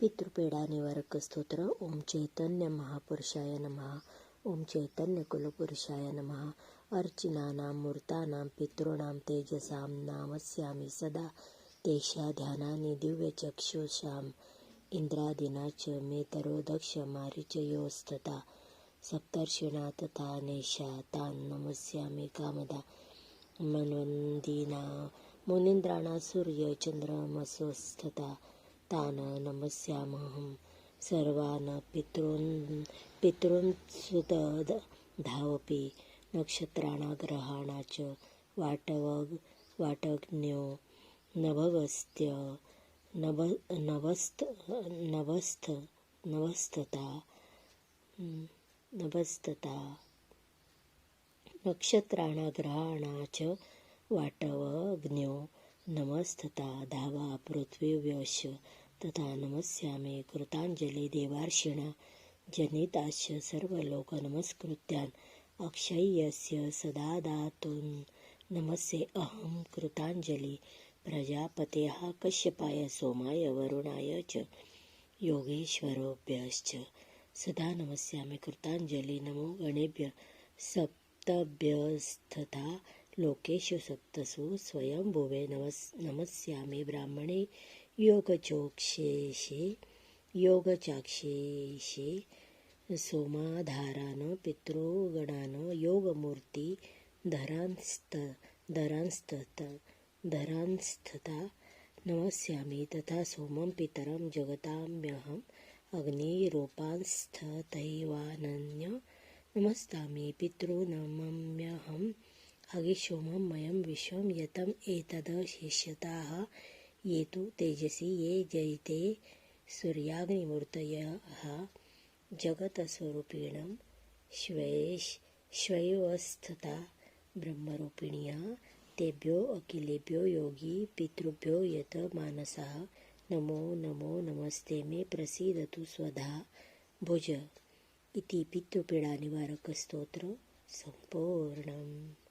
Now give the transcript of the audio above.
પિતૃપેડા નિવારક સ્તોત્ર ઓમ ચૈતન્ય મહાપુરુષાય નમઃ ઓમ ચૈતન્ય કુલપુરુષાય નમઃ અર્ચિનાનાં મૂર્તાનાં પિતૃણામ તેજસામ નામસ્યામિ સદા તેષા ધ્યાનાની દિવ્ય ચક્ષુષામ ઇન્દ્રાદિના ચ મેતરો દક્ષ મારિચયોસ્તતા સપ્તર્ષિણા તથા નેશા તાન નમસ્યામિ કામદા મનવંદીના મુનિન્દ્રાણા સૂર્ય ચંદ્રમસોસ્થતા तान् नमस्यामहं सर्वान् पितॄन् पितॄन् धावपि नक्षत्राणा ग्रहाणा च वाटवग वाटग्न्यो नभगस्त्य नभ नभस्त नभस्थ नभस्तता नभस्तता नक्षत्राणा ग्रहाणा च वाटवग्न्यो नमस्तता धावा पृथ्वी व्यश तथा नमस्यामि कृतांजली देवार्षिणा। जनिताश्च सर्वलोक नमस्कृत्यान अक्षय्यस्य सदा दातुं नमस्ये अहं कृताञ्जलि। प्रजापतेः कश्यपाय सोमाय वरुणाय च। योगेश्वरोभ्यश्च सदा नमस्यामि कृताञ्जलि। नमो गणेभ्य सप्तभ्यस्तथा। लोकेषु सप्तसु स्वयंभुवे नमस् नमस्यामि ब्राह्मणे योगचोक्षेषे योगचाक्षेषे सोमाधारान् पितृगणान् योगमूर्ती धरांस्त धरांस्तत धरांस्तथा नमस्यामि तथा सोमं पितरं जगताम्यहम् अग्निरूपांस्थतैवानन्य नमस्तामि पितॄनमम्यहम् अगिशोममयं विश्वं यतम् एतदशेष्यताः ये तु तेजसी ये जयते सूर्याग्निमूर्तयः जगतस्वरूपिणं श्वैश श्वयोस्थता ब्रह्मरूपिण्या तेभ्यो अखिलेभ्यो योगी पितृभ्यो यत मानसः। नमो नमो नमस्ते मे प्रसीदतु स्वधा। भुज। इति पितृपीडानिवारकस्तोत्र सम्पूर्णम्।